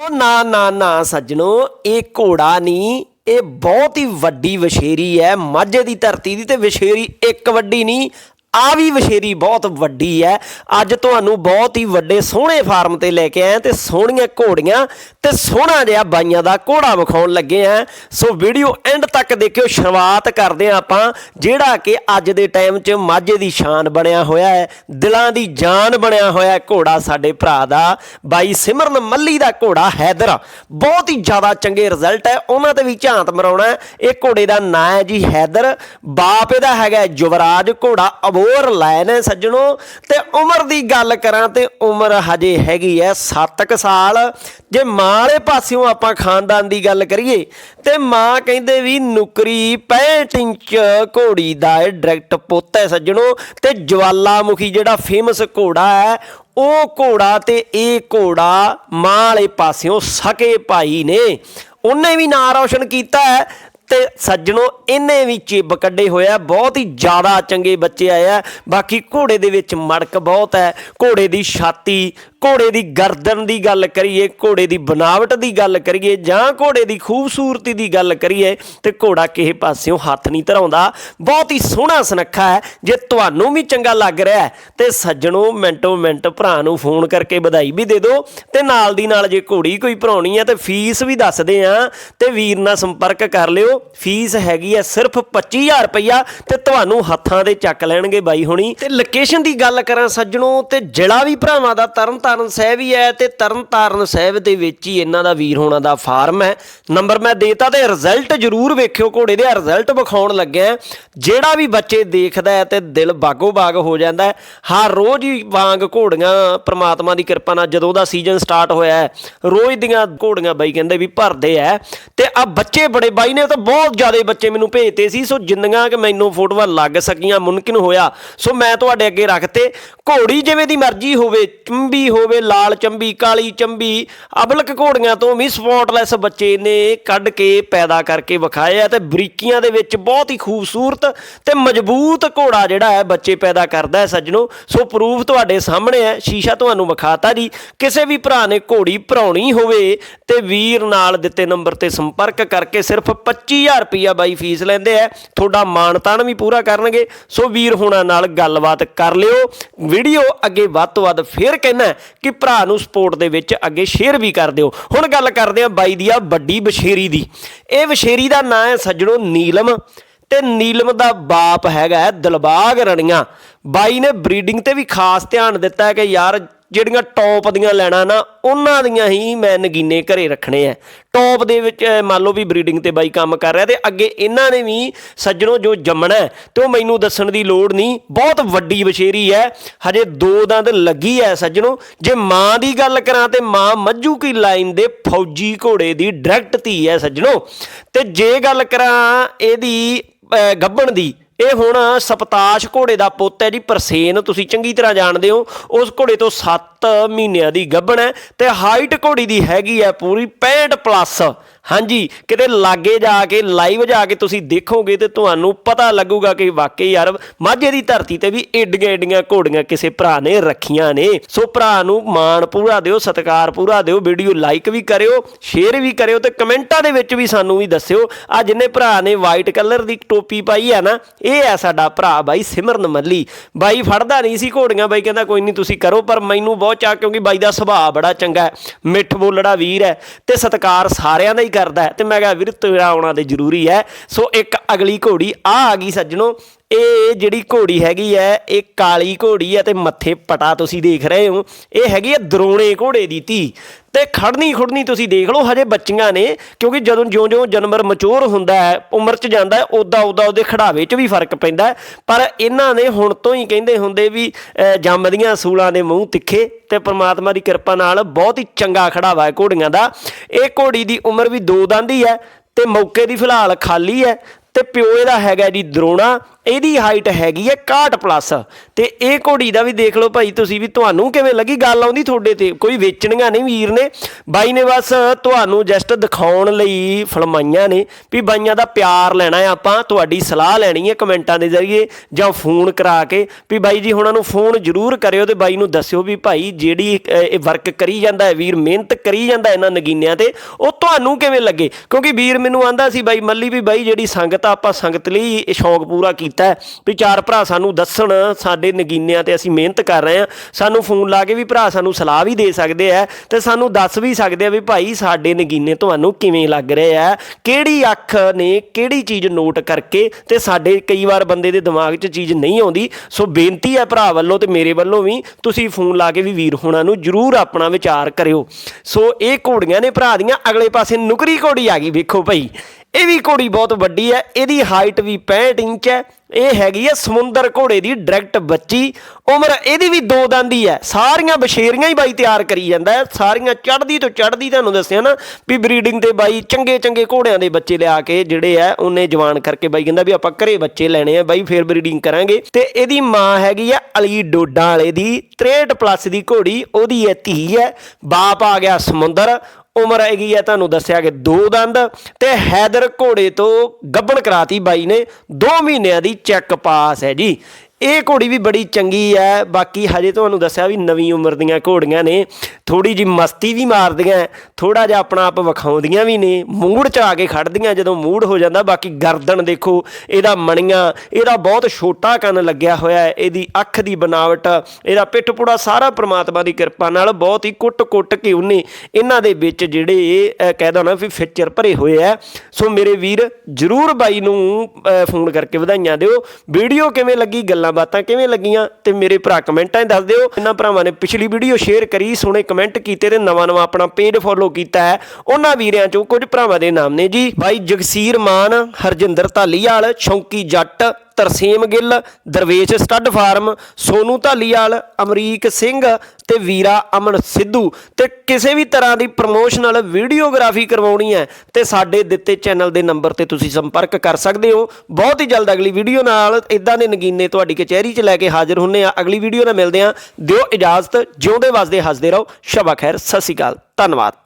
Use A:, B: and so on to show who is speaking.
A: ਉਹ ਨਾ ਨਾ ਨਾ ਸੱਜਣੋ, ਇਹ ਘੋੜਾ ਨਹੀਂ, ਇਹ ਬਹੁਤ ਹੀ ਵੱਡੀ ਵਛੇਰੀ ਹੈ। ਮਾਝੇ ਦੀ ਧਰਤੀ ਦੀ ਤੇ ਵਛੇਰੀ ਇੱਕ ਵੱਡੀ ਨਹੀਂ ਆ ਵੀ ਵਛੇਰੀ ਬਹੁਤ ਵੱਡੀ ਹੈ। ਅੱਜ ਤੁਹਾਨੂੰ ਬਹੁਤ ਹੀ ਵੱਡੇ ਸੋਹਣੇ ਫਾਰਮ ਤੇ ਲੈ ਕੇ ਆਏ ਹਾਂ ਤੇ ਸੋਹਣੀਆਂ ਘੋੜੀਆਂ ਤੇ ਸੋਹਣਾ ਜਿਹਾ ਬਾਈਆਂ ਦਾ ਘੋੜਾ ਵਿਖਾਉਣ ਲੱਗੇ ਆ ਸੋ ਵੀਡੀਓ ਐਂਡ ਤੱਕ ਦੇਖਿਓ, ਸ਼ੁਰੂਆਤ ਕਰਦੇ ਹਾਂ ਆਪਾਂ, ਜਿਹੜਾ ਕਿ ਅੱਜ ਦੇ ਟਾਈਮ 'ਚ ਮਾਝੇ ਦੀ ਸ਼ਾਨ ਬਣਿਆ ਹੋਇਆ ਹੈ, ਦਿਲਾਂ ਦੀ ਜਾਨ ਬਣਿਆ ਹੋਇਆ ਹੈ ਘੋੜਾ ਸਾਡੇ ਭਰਾ ਦਾ, ਬਾਈ ਸਿਮਰਨ ਮੱਲੀ ਦਾ ਘੋੜਾ ਹੈਦਰ। ਬਹੁਤ ਹੀ ਜ਼ਿਆਦਾ ਚੰਗੇ ਰਿਜ਼ਲਟ ਹੈ, ਉਹਨਾਂ ਤੇ ਵੀ ਝਾਂਤ ਮਰਾਉਣਾ ਇਹ ਘੋੜੇ ਦਾ ਨਾਂ ਹੈ ਜੀ ਹੈਦਰ, ਬਾਪ ਇਹਦਾ ਹੈਗਾ ਯੁਵਰਾਜ, ਘੋੜਾ ਅਬੋ ਅਬੋਰ ਲਾਇਨ ਹੈ ਸੱਜਣੋ। ਤੇ ਉਮਰ ਦੀ ਗੱਲ ਕਰਾਂ ਤੇ ਉਮਰ ਹਜੇ ਹੈਗੀ ਹੈ 7 ਸਾਲ। ਜੇ ਮਾਂ ਵਾਲੇ ਪਾਸਿਓਂ ਆਪਾਂ ਖਾਨਦਾਨ ਦੀ ਗੱਲ ਕਰੀਏ, ਤੇ ਮਾਂ ਕਹਿੰਦੇ ਵੀ ਨੁਕਰੀ 65 ਇੰਚ ਘੋੜੀ ਦਾ ਇਹ ਡਾਇਰੈਕਟ ਪੁੱਤ ਹੈ ਸੱਜਣੋ। ਤੇ ਜਵਾਲਾਮੁਖੀ ਜਿਹੜਾ ਫੇਮਸ ਘੋੜਾ ਹੈ ਉਹ ਘੋੜਾ ਤੇ ਇਹ ਘੋੜਾ ਮਾਂ ਵਾਲੇ ਪਾਸਿਓਂ ਸਕੇ ਭਾਈ ਨੇ। ਉਹਨੇ ਵੀ ਨਾਂ ਰੌਸ਼ਨ ਕੀਤਾ ਹੈ ਤੇ ਸੱਜਣੋ ਇਹਨੇ ਵੀ ਚਿੱਬ ਕੱਢੇ ਹੋਇਆ ਬਹੁਤ ਹੀ ਜ਼ਿਆਦਾ ਚੰਗੇ ਬੱਚੇ ਆਏ ਆ। ਬਾਕੀ ਘੋੜੇ ਦੇ ਵਿੱਚ ਮੜਕ ਬਹੁਤ ਹੈ। ਘੋੜੇ ਦੀ ਛਾਤੀ, ਘੋੜੇ ਦੀ ਗਰਦਨ ਦੀ ਗੱਲ ਕਰੀਏ, ਘੋੜੇ ਦੀ ਬਨਾਵਟ ਦੀ ਗੱਲ ਕਰੀਏ, ਜਾਂ ਘੋੜੇ ਦੀ ਖੂਬਸੂਰਤੀ ਦੀ ਗੱਲ ਕਰੀਏ, ਤੇ ਘੋੜਾ ਕਿਸੇ ਪਾਸਿਓਂ ਹੱਥ ਨਹੀਂ ਧਰਾਉਂਦਾ। ਬਹੁਤ ਹੀ ਸੋਹਣਾ ਸੁਨੱਖਾ ਹੈ। ਜੇ ਤੁਹਾਨੂੰ ਵੀ ਚੰਗਾ ਲੱਗ ਰਿਹਾ ਹੈ, ਤੇ ਸੱਜਣੋ, ਮਿੰਟੋ ਮਿੰਟ ਭਰਾ ਨੂੰ ਫੋਨ ਕਰਕੇ ਵਧਾਈ ਵੀ ਦੇ ਦਿਓ। ਤੇ ਨਾਲ ਦੀ ਨਾਲ ਜੇ ਘੋੜੀ ਕੋਈ ਭਰਾਉਣੀ ਹੈ, ਤੇ ਫੀਸ ਵੀ ਦੱਸਦੇ ਆ ਤੇ ਵੀਰ ਨਾਲ ਸੰਪਰਕ ਕਰ ਲਿਓ। ਫੀਸ ਹੈਗੀ ਹੈ ਸਿਰਫ 25000 ਰੁਪਇਆ ਤੇ ਤੁਹਾਨੂੰ ਹੱਥਾਂ ਦੇ ਚੱਕ ਲੈਣਗੇ ਬਾਈ ਹੁਣੀ। ਤੇ ਲੋਕੇਸ਼ਨ ਦੀ ਗੱਲ ਕਰਾਂ ਸੱਜਣੋ, ਤੇ ਜ਼ਿਲ੍ਹਾ ਵੀ ਭਰਾਵਾਂ ਦਾ ਤਰਨਤਾਰਨ ਸਾਹਿਬ ਹੀ ਹੈ ਤੇ ਤਰਨਤਾਰਨ ਸਾਹਿਬ ਦੇ ਵਿੱਚ ਹੀ ਇਹਨਾਂ ਦਾ ਵੀਰ ਹੋਣਾ ਦਾ ਫਾਰਮ ਹੈ। ਨੰਬਰ ਮੈਂ ਦੇਤਾ ਤੇ ਰਿਜ਼ਲਟ ਜ਼ਰੂਰ ਵੇਖਿਓ ਘੋੜੇ ਦੇ ਰਿਜ਼ਲਟ ਵਿਖਾਉਣ ਲੱਗਿਆ। ਜਿਹੜਾ ਵੀ ਬੱਚੇ ਦੇਖਦਾ ਹੈ ਤੇ ਦਿਲ ਬਾਗੋ ਬਾਗ ਹੋ ਜਾਂਦਾ ਹੈ। ਹਰ ਰੋਜ਼ ਹੀ ਵਾਂਗ ਘੋੜੀਆਂ, ਪ੍ਰਮਾਤਮਾ ਦੀ ਕਿਰਪਾ ਨਾਲ ਜਦੋਂ ਦਾ ਸੀਜ਼ਨ ਸਟਾਰਟ ਹੋਇਆ ਹੈ, ਰੋਜ਼ ਦੀਆਂ ਘੋੜੀਆਂ ਬਾਈ ਕਹਿੰਦੇ ਵੀ ਭਰਦੇ ਆ ਤੇ ਆ ਬੱਚੇ ਬੜੇ ਬਾਈ ਨੇ ਤਾਂ ਬਹੁਤ ਜ਼ਿਆਦਾ ਬੱਚੇ ਮੈਨੂੰ ਭੇਜਤੇ ਸੀ, ਸੋ ਜਿੰਨੀਆਂ ਕਿ ਮੈਨੂੰ ਫੋਟੋਆਂ ਲੱਗ ਸਕੀਆਂ, ਮੁਮਕਿਨ ਹੋਇਆ। ਸੋ ਮੈਂ ਤੁਹਾਡੇ ਅੱਗੇ ਰੱਖਤੇ। ਘੋੜੀ ਜਿਵੇਂ ਦੀ ਮਰਜ਼ੀ ਹੋਵੇ, ਚੰਬੀ ਹੋਵੇ, ਲਾਲ ਚੰਬੀ, ਕਾਲੀ ਚੰਬੀ, ਅਬਲਕ ਘੋੜੀਆਂ ਤੋਂ ਵੀ ਸਪੌਟਲੈਸ ਬੱਚੇ ਨੇ ਕੱਢ ਕੇ ਪੈਦਾ ਕਰਕੇ ਵਿਖਾਏ ਆ ਤੇ ਬਰੀਕੀਆਂ ਦੇ ਵਿੱਚ ਬਹੁਤ ਹੀ ਖੂਬਸੂਰਤ ਤੇ ਮਜ਼ਬੂਤ ਘੋੜਾ ਜਿਹੜਾ ਹੈ, ਬੱਚੇ ਪੈਦਾ ਕਰਦਾ ਹੈ ਸੱਜਣੋ। ਸੋ ਪ੍ਰੂਫ ਤੁਹਾਡੇ ਸਾਹਮਣੇ ਹੈ, ਸ਼ੀਸ਼ਾ ਤੁਹਾਨੂੰ ਵਿਖਾਤਾ ਜੀ। ਕਿਸੇ ਵੀ ਭਰਾ ਨੇ ਘੋੜੀ ਭਰਾਉਣੀ ਹੋਵੇ ਤੇ ਵੀਰ ਨਾਲ ਦਿੱਤੇ ਨੰਬਰ ਤੇ ਸੰਪਰਕ ਕਰਕੇ ਸਿਰਫ 25000 ਰੁਪਇਆ ਬਾਈ ਫੀਸ ਲੈਂਦੇ ਆ। ਤੁਹਾਡਾ ਮਾਣ ਤਾਣ ਵੀ ਪੂਰਾ ਕਰਨਗੇ। ਸੋ ਵੀਰ ਹੋਣਾ ਨਾਲ ਗੱਲਬਾਤ ਕਰ ਲਿਓ। ਵੀਡੀਓ ਅੱਗੇ ਵੱਧ ਤੋਂ ਵੱਧ ਫੇਰ ਕਹਿਣਾ ਕਿ ਭਰਾ ਨੂੰ ਸਪੋਰਟ ਦੇ ਵਿੱਚ ਅੱਗੇ ਸ਼ੇਅਰ ਵੀ ਕਰ ਦਿਓ। ਹੁਣ ਗੱਲ ਕਰਦੇ ਆ ਬਾਈ ਦੀ ਆ ਵੱਡੀ ਬਸ਼ੇਰੀ ਦੀ। ਇਹ ਬਸ਼ੇਰੀ ਦਾ ਨਾਂ ਹੈ ਸੱਜਣੋ ਨੀਲਮ ਤੇ ਨੀਲਮ ਦਾ ਬਾਪ ਹੈਗਾ ਹੈ ਦਿਲਬਾਗ ਰਣੀਆਂ। ਬਾਈ ਨੇ ਬਰੀਡਿੰਗ ਤੇ ਵੀ ਖਾਸ ਧਿਆਨ ਦਿੱਤਾ ਕਿ ਯਾਰ ਜਿਹੜੀਆਂ ਟੌਪ ਦੀਆਂ ਲੈਣਾ ਨਾ ਉਹਨਾਂ ਦੀਆਂ ਹੀ ਮੈਂ ਨਗੀਨੇ ਘਰੇ ਰੱਖਣੇ ਆ। ਟੌਪ ਦੇ ਵਿੱਚ ਮੰਨ ਲਓ ਵੀ ਬਰੀਡਿੰਗ ਤੇ ਬਾਈ ਕੰਮ ਕਰ ਰਿਹਾ ਤੇ ਅੱਗੇ ਇਹਨਾਂ ਨੇ ਵੀ ਸੱਜਣੋ ਜੋ ਜੰਮਣਾ ਹੈ, ਤੇ ਉਹ ਮੈਨੂੰ ਦੱਸਣ ਦੀ ਲੋੜ ਨਹੀਂ। ਬਹੁਤ ਵੱਡੀ ਬਸ਼ੇਰੀ ਹੈ। ਹਜੇ ਦੋ ਦੰਦ ਲੱਗੀ ਹੈ ਸੱਜਣੋ। ਜੇ ਮਾਂ ਦੀ ਗੱਲ ਕਰਾਂ ਤੇ ਮਾਂ ਮੱਝੂ ਕੀ ਲਾਈਨ ਦੇ ਫੌਜੀ ਘੋੜੇ ਦੀ ਡਾਇਰੈਕਟ ਧੀ ਹੈ ਸੱਜਣੋ। ਤੇ ਜੇ ਗੱਲ ਕਰਾਂ ਇਹਦੀ ਅਹ, ਗੱਭਣ ਦੀ ਇਹ ਹੁਣ ਸਪਤਾਸ਼ ਘੋੜੇ ਦਾ ਪੁੱਤ ਹੈ ਜੀ, ਪਰਸੇਨ, ਤੁਸੀਂ ਚੰਗੀ ਤਰ੍ਹਾਂ ਜਾਣਦੇ ਹੋ, ਉਸ ਘੋੜੇ ਤੋਂ 7 ਮਹੀਨਿਆਂ ਦੀ ਗੱਭਣ ਹੈ ਤੇ ਹਾਈਟ ਘੋੜੀ ਦੀ ਹੈਗੀ ਹੈ ਪੂਰੀ 65 ਪਲੱਸ ਹਾਂਜੀ, ਕਿਤੇ ਲਾਗੇ ਜਾ ਕੇ ਲਾਈਵ ਜਾ ਕੇ ਤੁਸੀਂ ਦੇਖੋਗੇ ਤੇ ਤੁਹਾਨੂੰ ਪਤਾ ਲੱਗੂਗਾ ਕਿ ਵਾਕਈ ਯਾਰ ਮਾਝੇ ਦੀ ਧਰਤੀ ਤੇ ਵੀ ਏਡੀਆਂ ਏਡੀਆਂ ਘੋੜੀਆਂ ਕਿਸੇ ਭਰਾ ਨੇ ਰੱਖੀਆਂ ਨੇ। ਸੋ ਭਰਾ ਨੂੰ ਮਾਣ ਪੂਰਾ ਦਿਓ, ਸਤਿਕਾਰ ਪੂਰਾ ਦਿਓ ਵੀਡੀਓ ਲਾਈਕ ਵੀ ਕਰਿਓ ਸ਼ੇਅਰ ਵੀ ਕਰਿਓ ਤੇ ਕਮੈਂਟਾਂ ਦੇ ਵਿੱਚ ਵੀ ਸਾਨੂੰ ਵੀ ਦੱਸਿਓ। ਆ ਜਿੰਨੇ ਭਰਾ ਨੇ ਵਾਈਟ ਕਲਰ ਦੀ ਟੋਪੀ ਪਾਈ ਆ ਨਾ, ਇਹ ਹੈ ਸਾਡਾ ਭਰਾ ਬਾਈ ਸਿਮਰਨ ਮੱਲੀ। ਬਾਈ ਫੜਦਾ ਨਹੀਂ ਸੀ ਘੋੜੀਆਂ, ਬਾਈ ਕਹਿੰਦਾ ਕੋਈ ਨਹੀਂ ਤੁਸੀਂ ਕਰੋ, ਪਰ ਮੈਨੂੰ ਬਹੁਤ ਚਾਹ ਕਿਉਂਕਿ ਬਾਈ ਦਾ ਸੁਭਾਅ ਬੜਾ ਚੰਗਾ ਹੈ, ਮਿੱਠ ਬੋਲੜਾ ਵੀਰ ਹੈ ਤੇ ਸਤਿਕਾਰ ਸਾਰਿਆਂ ਦਾ ਹੀ ਕਰਦਾ ਹੈ। ਤੇ ਮੈਂ ਕਿਹਾ, ਵੀਰ, ਤੇਰਾ ਆਉਣਾ ਤੇ ਜ਼ਰੂਰੀ ਹੈ। ਸੋ ਇੱਕ ਅਗਲੀ ਘੋੜੀ ਆ ਆ ਗਈ ਸੱਜਣੋ। ਇਹ ਜਿਹੜੀ ਘੋੜੀ ਹੈਗੀ ਹੈ, ਇਹ ਕਾਲੀ ਘੋੜੀ ਹੈ ਤੇ ਮੱਥੇ ਪਟਾ ਤੁਸੀਂ ਦੇਖ ਰਹੇ ਹੋ। ਇਹ ਹੈਗੀ ਹੈ ਦਰੋਣੇ ਘੋੜੇ ਦੀ ਧੀ। ਤੇ ਖੜਨੀ ਖੁੜਨੀ ਤੁਸੀਂ ਦੇਖ ਲਓ, ਹਜੇ ਬੱਚੀਆਂ ਨੇ, ਕਿਉਂਕਿ ਜਦੋਂ ਜਿਉਂ-ਜਿਉਂ ਜਾਨਵਰ ਮਚੋਰ ਹੁੰਦਾ ਹੈ, ਉਮਰ 'ਚ ਜਾਂਦਾ ਹੈ ਉਦਾਂ ਉਦਾਂ ਉਹਦੇ ਖੜਾਵੇ 'ਚ ਵੀ ਫ਼ਰਕ ਪੈਂਦਾ ਪਰ ਇਹਨਾਂ ਨੇ ਹੁਣ ਤੋਂ ਹੀ ਕਹਿੰਦੇ ਹੁੰਦੇ ਵੀ ਜੰਮਦੀਆਂ ਸੂਲਾਂ ਦੇ ਮੂੰਹ ਤਿੱਖੇ ਤੇ ਪ੍ਰਮਾਤਮਾ ਦੀ ਕਿਰਪਾ ਨਾਲ ਬਹੁਤ ਹੀ ਚੰਗਾ ਖੜਾਵਾ ਹੈ ਘੋੜੀਆਂ ਦਾ। ਇਹ ਘੋੜੀ ਦੀ ਉਮਰ ਵੀ ਦੋ ਦੰਦ ਹੀ ਹੈ ਤੇ ਮੌਕੇ ਦੀ ਫਿਲਹਾਲ ਖਾਲੀ ਹੈ। ਤੇ ਪਿਓ ਇਹਦਾ ਹੈਗਾ ਜੀ ਦਰੋਣਾ। ਇਹਦੀ ਹਾਈਟ ਹੈਗੀ ਹੈ 61 ਪਲੱਸ ਤੇ ਇਹ ਘੋੜੀ ਦਾ ਵੀ ਦੇਖ ਲਓ ਭਾਈ, ਤੁਸੀਂ ਵੀ ਤੁਹਾਨੂੰ ਕਿਵੇਂ ਲੱਗੀ? ਗੱਲ ਆਉਂਦੀ ਤੁਹਾਡੇ ਤੇ, ਕੋਈ ਵੇਚਣੀਆਂ ਨਹੀਂ ਵੀਰ ਨੇ। ਬਾਈ ਨੇ ਬਸ ਤੁਹਾਨੂੰ ਜਸਟ ਦਿਖਾਉਣ ਲਈ ਫਲਮਾਈਆਂ ਨੇ ਵੀ ਬਾਈਆਂ ਦਾ ਪਿਆਰ ਲੈਣਾ ਹੈ ਆਪਾਂ, ਤੁਹਾਡੀ ਸਲਾਹ ਲੈਣੀ ਹੈ ਕਮੈਂਟਾਂ ਦੇ ਜ਼ਰੀਏ ਜਾਂ ਫੋਨ ਕਰਾ ਕੇ ਵੀ ਬਾਈ ਜੀ ਹੁਣਾਂ ਨੂੰ ਫੋਨ ਜ਼ਰੂਰ ਕਰਿਓ ਤੇ ਬਾਈ ਨੂੰ ਦੱਸਿਓ ਵੀ ਭਾਈ ਜਿਹੜੀ ਇਹ ਵਰਕ ਕਰੀ ਜਾਂਦਾ ਹੈ, ਵੀਰ ਮਿਹਨਤ ਕਰੀ ਜਾਂਦਾ ਇਹਨਾਂ ਨਗੀਨਿਆਂ ਤੇ, ਉਹ ਤੁਹਾਨੂੰ ਕਿਵੇਂ ਲੱਗੇ? ਕਿਉਂਕਿ ਵੀਰ ਮੈਨੂੰ ਆਂਦਾ ਸੀ ਬਾਈ, ਮੱਲੀ ਵੀ ਬਾਈ ਜਿਹੜੀ ਸੰਗਤ ਆ, ਆਪਾਂ ਸੰਗਤ ਲਈ ਇਹ ਸ਼ੌਂਕ ਪੂਰਾ ਕੀਤਾ ਕੀਤਾ ਵੀ ਚਾਰ ਭਰਾ ਸਾਨੂੰ ਦੱਸਣ, ਸਾਡੇ ਨਗੀਨਿਆਂ ਤੇ ਅਸੀਂ ਮਿਹਨਤ ਕਰ ਰਹੇ ਆ ਸਾਨੂੰ ਫੋਨ ਲਾ ਕੇ ਵੀ ਭਰਾ ਸਾਨੂੰ ਸਲਾਹ ਵੀ ਦੇ ਸਕਦੇ ਆ ਤੇ ਸਾਨੂੰ ਦੱਸ ਵੀ ਸਕਦੇ ਆ ਵੀ ਭਾਈ ਸਾਡੇ ਨਗੀਨੇ ਤੁਹਾਨੂੰ ਕਿਵੇਂ ਲੱਗ ਰਹੇ ਆ, ਕਿਹੜੀ ਅੱਖ ਨੇ ਕਿਹੜੀ ਚੀਜ਼ ਨੋਟ ਕਰਕੇ ਤੇ ਸਾਡੇ ਕਈ ਵਾਰ ਬੰਦੇ ਦੇ ਦਿਮਾਗ 'ਚ ਚੀਜ਼ ਨਹੀਂ ਆਉਂਦੀ। ਸੋ ਬੇਨਤੀ ਹੈ ਭਰਾ ਵੱਲੋਂ ਤੇ ਮੇਰੇ ਵੱਲੋਂ ਵੀ ਤੁਸੀਂ ਫੋਨ ਲਾ ਕੇ ਵੀ ਵੀਰ ਹੋਣਾ ਨੂੰ ਜਰੂਰ ਆਪਣਾ ਵਿਚਾਰ ਕਰਿਓ। ਸੋ ਇਹ ਘੋੜੀਆਂ ਨੇ ਭਰਾ ਦੀਆਂ, ਅਗਲੇ ਪਾਸੇ ਨੁਕਰੀ ਘੋੜੀ ਆ ਗਈ, ਵੇਖੋ ਭਾਈ। ਇਹ ਵੀ ਘੋੜੀ ਬਹੁਤ ਵੱਡੀ ਹੈ, ਇਹਦੀ ਹਾਈਟ ਵੀ 65 ਇੰਚ ਹੈ, ਇਹ ਹੈਗੀ ਹੈ ਸਮੁੰਦਰ ਘੋੜੇ ਦੀ ਡਾਇਰੈਕਟ ਬੱਚੀ, ਉਮਰ ਇਹਦੀ ਵੀ ਦੋ ਦੰਦ ਹੀ ਹੈ, ਸਾਰੀਆਂ ਬਸ਼ੇਰੀਆਂ ਹੀ ਬਾਈ ਤਿਆਰ ਕਰੀ ਜਾਂਦਾ ਹੈ, ਸਾਰੀਆਂ ਚੜ੍ਹਦੀ ਤੋਂ ਚੜ੍ਹਦੀ ਤੁਹਾਨੂੰ ਦੱਸਿਆ ਨਾ ਵੀ ਬਰੀਡਿੰਗ ਤੇ ਬਾਈ ਚੰਗੇ ਚੰਗੇ ਘੋੜਿਆਂ ਦੇ ਬੱਚੇ ਲਿਆ ਕੇ ਜਿਹੜੇ ਆ ਉਹਨੇ ਜਵਾਨ ਕਰਕੇ ਬਾਈ ਕਹਿੰਦਾ ਵੀ ਆਪਾਂ ਘਰੇ ਬੱਚੇ ਲੈਣੇ ਆ ਬਾਈ ਫੇਰ ਬਰੀਡਿੰਗ ਕਰਾਂਗੇ, ਤੇ ਇਹਦੀ ਮਾਂ ਹੈਗੀ ਆ ਅਲੀ ਡੋਡਾ ਵਾਲੇ ਦੀ 63 ਪਲੱਸ ਦੀ ਘੋੜੀ, ਉਹਦੀ ਇਹ ਧੀ ਹੈ, ਬਾਪ ਆ ਗਿਆ ਸਮੁੰਦਰ ਉਮਰ ਹੈਗੀ ਹੈ ਤੁਹਾਨੂੰ ਦੱਸਿਆ ਕਿ ਦੋ ਦੰਦ ਤੇ ਹੈਦਰ ਘੋੜੇ ਤੋਂ ਗੱਬਣ ਕਰਾਤੀ ਬਾਈ ਨੇ। 2 ਮਹੀਨਿਆਂ ਦੀ ਚੈੱਕ ਪਾਸ ਹੈ ਜੀ। ਇਹ ਘੋੜੀ ਵੀ ਬੜੀ ਚੰਗੀ ਹੈ। ਬਾਕੀ ਹਜੇ ਤੁਹਾਨੂੰ ਦੱਸਿਆ ਵੀ ਨਵੀਂ ਉਮਰ ਦੀਆਂ ਘੋੜੀਆਂ ਨੇ। ਥੋੜੀ ਜੀ ਮਸਤੀ ਵੀ ਮਾਰਦੀਆਂ ਥੋੜਾ ਜਿਹਾ ਆਪਣਾ ਆਪ ਵਿਖਾਉਂਦੀਆਂ ਵੀ ਨੇ। ਮੂਡ ਚ ਆ ਕੇ ਖੜਦੀਆਂ ਜਦੋਂ ਮੂਡ ਹੋ ਜਾਂਦਾ। ਬਾਕੀ ਗਰਦਨ ਦੇਖੋ, ਇਹਦਾ ਮਣੀਆਂ, ਇਹਦਾ ਬਹੁਤ ਛੋਟਾ ਕੰਨ ਲੱਗਿਆ ਹੋਇਆ ਹੈ। ਇਹਦੀ ਅੱਖ ਦੀ ਬਨਾਵਟ, ਇਹਦਾ ਪਿੱਠ ਪੁੜਾ ਸਾਰਾ ਪ੍ਰਮਾਤਮਾ ਦੀ ਕਿਰਪਾ ਨਾਲ ਬਹੁਤ ਹੀ ਕੁੱਟ-ਕੁੱਟ ਕੇ ਉਹਨੇ ਇਹਨਾਂ ਦੇ ਵਿੱਚ ਜਿਹੜੇ ਇਹ ਕਹਿ ਦੋ ਨਾ ਵੀ ਫਿਚਰ ਭਰੇ ਹੋਏ ਆ ਸੋ ਮੇਰੇ ਵੀਰ, ਜਰੂਰ ਬਾਈ ਨੂੰ ਫੋਨ ਕਰਕੇ ਵਧਾਈਆਂ ਦਿਓ। ਵੀਡੀਓ ਕਿਵੇਂ ਲੱਗੀ, ਗੱਲਾਂ ਗੱਲਾਂ ਬਾਤਾਂ ਕਿਵੇਂ ਲੱਗੀਆਂ ਤੇ ਮੇਰੇ ਭਰਾ ਕਮੈਂਟਾਂ 'ਚ ਦੱਸ ਦਿਓ। ਇਹਨਾਂ ਭਰਾਵਾਂ ਨੇ ਪਿਛਲੀ ਵੀਡੀਓ ਸ਼ੇਅਰ ਕਰੀ, ਸੋਹਣੇ ਕਮੈਂਟ ਕੀਤੇ ਤੇ ਨਵਾਂ ਨਵਾਂ ਆਪਣਾ ਪੇਜ ਫੋਲੋ ਕੀਤਾ ਹੈ। ਉਹਨਾਂ ਵੀਰਿਆਂ 'ਚੋਂ ਕੁਝ ਭਰਾਵਾਂ ਦੇ ਨਾਮ ਨੇ ਜੀ। ਬਾਈ ਜਗਸੀਰ ਮਾਨ, ਹਰਜਿੰਦਰ ਧਾਲੀਵਾਲ, ਸ਼ੌਂਕੀ ਜੱਟ ਤਰਸੇਮ ਗਿੱਲ, ਦਰਵੇਸ਼ ਸਟੱਡ ਫਾਰਮ, ਸੋਨੂ ਧਾਲੀਵਾਲ, ਅਮਰੀਕ ਸਿੰਘ ਤੇ ਵੀਰਾ ਅਮਨ ਸਿੱਧੂ। ਤੇ ਕਿਸੇ ਵੀ ਤਰ੍ਹਾਂ ਦੀ ਪ੍ਰਮੋਸ਼ਨਲ ਵੀਡੀਓਗ੍ਰਾਫੀ ਕਰਵਾਉਣੀ ਹੈ, ਤੇ ਸਾਡੇ ਦਿੱਤੇ ਚੈਨਲ ਦੇ ਨੰਬਰ ਤੇ ਤੁਸੀਂ ਸੰਪਰਕ ਕਰ ਸਕਦੇ ਹੋ। ਬਹੁਤ ਹੀ ਜਲਦ ਅਗਲੀ ਵੀਡੀਓ ਨਾਲ ਇਦਾਂ ਦੇ ਨਗੀਨੇ ਤੁਹਾਡੀ ਕਚਹਿਰੀ 'ਚ ਲੈ ਕੇ ਹਾਜ਼ਰ ਹੁੰਨੇ ਆ। ਅਗਲੀ ਵੀਡੀਓ ਨਾਲ ਮਿਲਦੇ ਆ ਦਿਓ ਇਜਾਜ਼ਤ, ਜਿਉਂਦੇ ਵਸਦੇ, ਹੱਸਦੇ ਰਹੋ। ਸ਼ਬਾ ਖੈਰ, ਸਤਿ ਸ਼੍ਰੀ ਅਕਾਲ। ਧੰਨਵਾਦ।